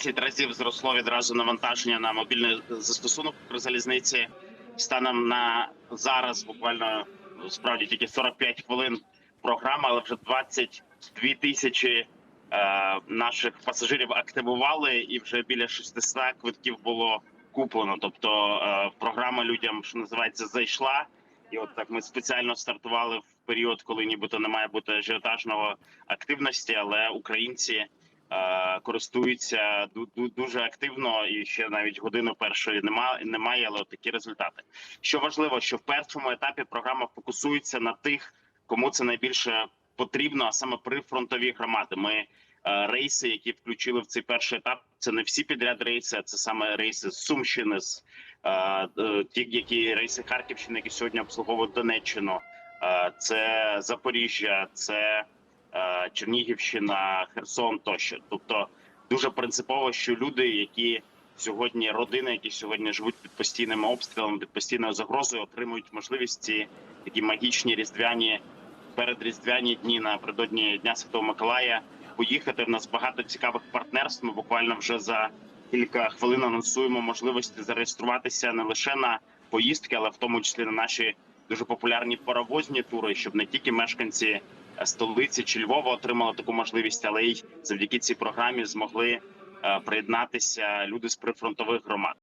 10 разів зросло відразу навантаження на мобільний застосунок залізниці. Станом на зараз буквально ну, справді тільки 45 хвилин програма, але вже 22 тисячі е, наших пасажирів активували, і вже біля 600 квитків було куплено. Тобто е, програма людям, що називається, зайшла. І от так ми спеціально стартували в період, коли нібито не має бути ажіотажного активності, але українці користуються ду- ду- дуже активно і ще навіть годину першої немає, немає, але такі результати. Що важливо, що в першому етапі програма фокусується на тих, кому це найбільше потрібно, а саме прифронтові громади. Ми е, рейси, які включили в цей перший етап, це не всі підряд рейси, а це саме рейси з Сумщини, з е, е, ті, які рейси Харківщини, які сьогодні обслуговують Донеччину. Е, Це Запоріжжя, це е, Чернігівщина, Херсон тощо. Тобто дуже принципово, що люди, які сьогодні родини, які сьогодні живуть під постійними обстрілами, під постійною загрозою, отримують можливість ці такі магічні різдвяні передріздвяні дні напередодні Дня Святого Миколая. Поїхати в нас багато цікавих партнерств. Ми буквально вже за кілька хвилин анонсуємо можливості зареєструватися не лише на поїздки, але в тому числі на наші дуже популярні паровозні тури, щоб не тільки мешканці е, столиці чи Львова отримали таку можливість, але й завдяки цій програмі змогли е, приєднатися люди з прифронтових громад.